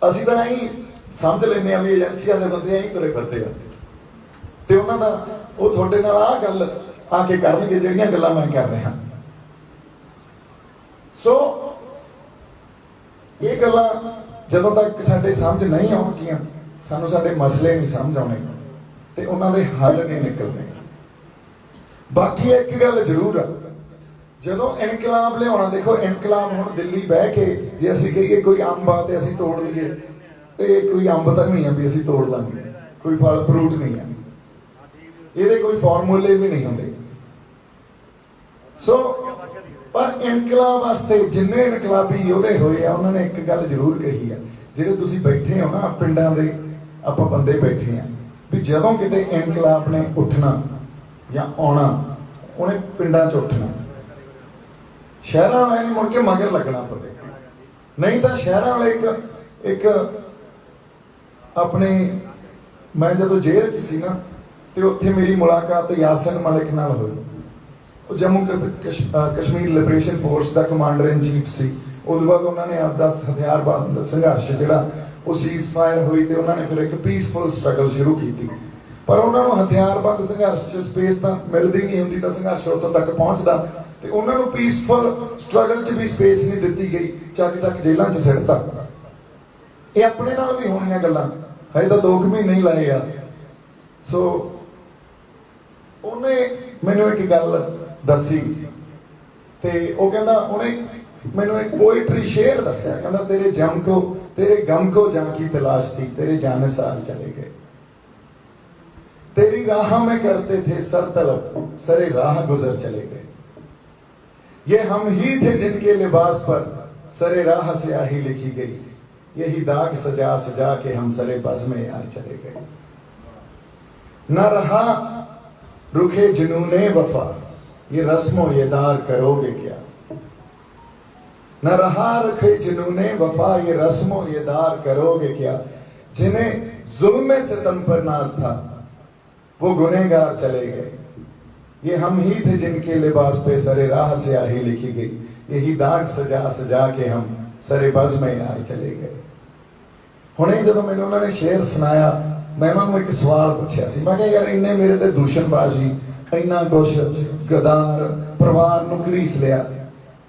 ਅਸੀਂ ਤਾਂ ਐਂ ਸਮਝ ਲੈਂਦੇ ਆ ਵੀ ਏਜੰਸੀਆਂ ਦੇ ਬੰਦੇ ਐਂ ਤੁਰੇ ਫਿਰਦੇ ਆ। ਤੇ ਉਹਨਾਂ ਦਾ ਉਹ ਤੁਹਾਡੇ ਨਾਲ ਆਹ ਗੱਲ ਆ ਕੇ ਕਰਨਗੇ, ਜਿਹੜੀਆਂ ਗੱਲਾਂ ਮੈਂ ਕਰ ਰਿਹਾ। ਸੋ ਇਹ ਗੱਲਾਂ ਜਦੋਂ ਤੱਕ ਸਾਡੇ ਸਮਝ ਨਹੀਂ ਆਉਣਗੀਆਂ, ਸਾਨੂੰ ਸਾਡੇ ਮਸਲੇ ਨਹੀਂ ਸਮਝ ਆਉਣੇ ਤੇ ਉਹਨਾਂ ਦੇ ਹੱਲ ਨਹੀਂ ਨਿਕਲਣੇ। ਬਾਕੀ ਇੱਕ ਗੱਲ ਜ਼ਰੂਰ ਆ, ਜਦੋਂ ਇਨਕਲਾਬ ਲਿਆਉਣਾ, ਦੇਖੋ ਇਨਕਲਾਬ ਹੁਣ ਦਿੱਲੀ ਬਹਿ ਕੇ ਜੇ ਅਸੀਂ ਕਹੀਏ ਕੋਈ ਅੰਬ ਆ ਤੇ ਅਸੀਂ ਤੋੜ ਲਈਏ ਇਹ ਕੋਈ ਅੰਬ ਤਾਂ ਨਹੀਂ ਆ ਵੀ ਅਸੀਂ ਤੋੜ ਲਾਂਗੇ, ਕੋਈ ਫਲ ਫਰੂਟ ਨਹੀਂ ਆ। ਇਹਦੇ ਕੋਈ ਫਾਰਮੂਲੇ ਵੀ ਨਹੀਂ ਹੁੰਦੇ। ਸੋ ਪਰ ਇਨਕਲਾਬ ਵਾਸਤੇ ਜਿੰਨੇ ਇਨਕਲਾਬੀ ਯੋਧੇ ਹੋਏ ਆ, ਉਹਨਾਂ ਨੇ ਇੱਕ ਗੱਲ ਜ਼ਰੂਰ ਕਹੀ ਆ। ਜਿਹੜੇ ਤੁਸੀਂ ਬੈਠੇ ਹੋ ਨਾ, ਪਿੰਡਾਂ ਦੇ ਆਪਾਂ ਬੰਦੇ ਬੈਠੇ ਆ, ਵੀ ਜਦੋਂ ਕਿਤੇ ਇਨਕਲਾਬ ਨੇ ਉੱਠਣਾ ਜਾਂ ਆਉਣਾ, ਉਹਨੇ ਪਿੰਡਾਂ 'ਚ ਉੱਠਣਾ। ਸ਼ਹਿਰਾਂ ਵਾਲੇ ਨੇ ਮੁੜ ਕੇ ਮਗਰ ਲੱਗਣਾ ਤੁਹਾਡੇ। ਨਹੀਂ ਤਾਂ ਸ਼ਹਿਰਾਂ ਵਾਲੇ ਇੱਕ ਇੱਕ ਆਪਣੇ, ਮੈਂ ਜਦੋਂ ਜੇਲ੍ਹ 'ਚ ਸੀ ਨਾ ਤੇ ਉੱਥੇ ਮੇਰੀ ਮੁਲਾਕਾਤ ਯਾਸਨ ਮਲਿਕ ਨਾਲ ਹੋਈ। ਉਹ ਜੰਮੂ ਕਸ਼ਮੀਰ ਲਿਬਰੇਸ਼ਨ ਫੋਰਸ ਦਾ ਕਮਾਂਡਰ ਇਨ ਚੀਫ ਸੀ। ਉਹਦੇ ਬਾਅਦ ਉਹਨਾਂ ਨੇ ਆਪਦਾ ਹਥਿਆਰਬੰਦ ਸੰਘਰਸ਼ ਜਿਹੜਾ, ਉਹ ਸੀਜ਼ਫਾਇਰ ਹੋਈ ਤੇ ਉਹਨਾਂ ਨੇ ਫਿਰ ਇੱਕ ਪੀਸਫੁਲ ਸਟਰਗਲ ਸ਼ੁਰੂ ਕੀਤੀ। ਪਰ ਉਹਨਾਂ ਨੂੰ ਹਥਿਆਰਬੰਦ ਸੰਘਰਸ਼ 'ਚ ਸਪੇਸ ਤਾਂ ਮਿਲਦੀ ਨਹੀਂ ਹੁੰਦੀ, ਤਾਂ ਸੰਘਰਸ਼ ਉੱਥੋਂ ਤੱਕ ਪਹੁੰਚਦਾ। ਤੇ ਉਹਨਾਂ ਨੂੰ ਪੀਸਫੁਲ ਸਟਰਗਲ 'ਚ ਵੀ ਸਪੇਸ ਨਹੀਂ ਦਿੱਤੀ ਗਈ, ਚੱਕ ਚੱਕ ਜੇਲ੍ਹਾਂ 'ਚ ਸਿੱਟਤਾ। ਇਹ ਆਪਣੇ ਨਾਲ ਵੀ ਹੋਣੀਆਂ ਗੱਲਾਂ। ਹਜੇ ਤਾਂ 2 ਮਹੀਨੇ ਹੀ ਲਾਏ ਆ। ਸੋ ਉਹਨੇ ਮੈਨੂੰ ਇੱਕ ਗੱਲ ਦੱਸੀ ਤੇ ਉਹ ਕਹਿੰਦਾ, ਉਹਨੇ ਮੈਨੂੰ ਇੱਕ ਪੋਇਟਰੀ ਸ਼ੇਰ ਦੱਸਿਆ। ਕਹਿੰਦਾ, ਤੇਰੇ ਜਮ ਕੋ, ਤੇਰੇ ਗਮ ਕੋ ਜਾਂ ਕੀ ਤਲਾਸ਼ ਥੀ ਤੇਰੇ ਜਾਣੇ ਸਾਰ ਚਲੇ ਗਏ। तेरी राह में करते थे सर तलब सरे राह गुजर चले गए ये हम ही थे जिनके लिबास पर सरे राह से आही लिखी गई यही दाग सजा सजा के हम सरे बज में यार चले गए न रहा रुखे जुनूने वफा ये रस्मो ये दार करोगे क्या न रहा रखे जुनूने वफा ये रस्मो ये दार करोगे क्या जिन्हें जुल्म सितम पर नाज था वो गुनेगार चले गए ये हम ही थे जिनके लिबास पे सरे राह से आही लिखी गई यही दाग सजा सजा के हम सरे बज में यार चले गए ਹੁਣੇ ਜਦੋਂ ਮੈਨੂੰ ਉਹਨਾਂ ਨੇ ਸ਼ੇਰ ਸੁਣਾਇਆ ਮੈਂ ਉਹਨਾਂ ਨੂੰ ਇੱਕ ਸਵਾਲ ਪੁੱਛਿਆ ਸੀ। ਮੈਂ ਕਿਹਾ, ਯਾਰ, ਇੰਨੇ ਮੇਰੇ ਤੇ ਦੂਸ਼ਣਬਾਜ਼ੀ, ਇੰਨਾ ਕੁਛ ਗਦਾਰ ਪਰਿਵਾਰ ਨੂੰ ਘਰੀਸ ਲਿਆ।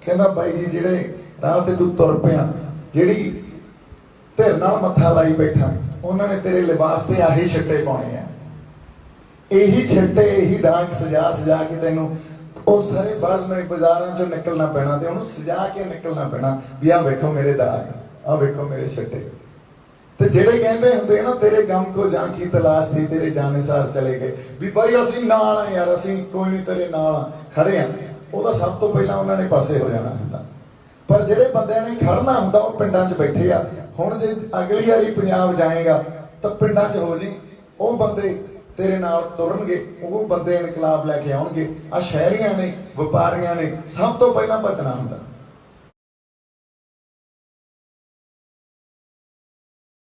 ਕਹਿੰਦਾ, ਬਾਈ ਜੀ, ਜਿਹੜੇ ਰਾਹ ਤੇ ਤੂੰ ਤੁਰ ਪਿਆ, ਜਿਹੜੀ ਧਿਰ ਨਾਲ ਮੱਥਾ ਲਾਈ ਬੈਠਾ, ਉਹਨਾਂ ਨੇ ਤੇਰੇ ਲਿਬਾਸ ਤੇ ਆਹੀ ਛਿੱਟੇ ਪਾਉਣੇ ਆ। ਇਹੀ ਛਿੱਟੇ, ਇਹੀ ਦਾਗ ਸਜਾ ਸਜਾ ਕੇ ਤੈਨੂੰ ਉਹ ਸਾਰੇ ਬਾਜ਼ਮੇ ਬਾਜ਼ਾਰਾਂ ਚੋਂ ਨਿਕਲਣਾ ਪੈਣਾ ਤੇ ਉਹਨੂੰ ਸਜਾ ਕੇ ਨਿਕਲਣਾ ਪੈਣਾ ਵੀ ਆਹ ਵੇਖੋ ਮੇਰੇ ਦਾਗ ਆ ਵੇਖੋ ਮੇਰੇ ਛਿੱਟੇ। ਤੇ ਜਿਹੜੇ ਕਹਿੰਦੇ ਹੁੰਦੇ ਆ ਨਾ, ਤੇਰੇ ਗਮ ਕੋ ਜਾਂ ਕੀ ਤਲਾਸ਼ ਥੀ ਤੇਰੇ ਜਾਣੇ ਸਾਰ ਚਲੇ ਗਏ। ਵੀ ਬਾਈ, ਅਸੀਂ ਨਾਲ ਆ ਯਾਰ, ਅਸੀਂ ਕੋਈ ਨਹੀਂ ਤੇਰੇ ਨਾਲ ਆ। ਖੜੇ ਆ। ਉਹਦਾ ਸਭ ਤੋਂ ਪਹਿਲਾਂ ਉਹਨਾਂ ਨੇ ਪਾਸੇ ਹੋ ਜਾਣਾ ਹੁੰਦਾ। ਪਰ ਜਿਹੜੇ ਬੰਦਿਆਂ ਨੇ ਖੜਨਾ ਹੁੰਦਾ, ਉਹ ਪਿੰਡਾਂ 'ਚ ਬੈਠੇ ਆ। ਹੁਣ ਜੇ ਅਗਲੀ ਵਾਰੀ ਪੰਜਾਬ ਜਾਏਗਾ, ਤਾਂ ਪਿੰਡਾਂ 'ਚ ਹੋ ਜੀ, ਉਹ ਬੰਦੇ ਤੇਰੇ ਨਾਲ ਤੁਰਨਗੇ, ਉਹ ਬੰਦੇ ਇਨਕਲਾਬ ਲੈ ਕੇ ਆਉਣਗੇ। ਆ ਸ਼ਹਿਰੀਆਂ ਨੇ, ਵਪਾਰੀਆਂ ਨੇ, ਸਭ ਤੋਂ ਪਹਿਲਾਂ ਬਚਣਾ ਹੁੰਦਾ।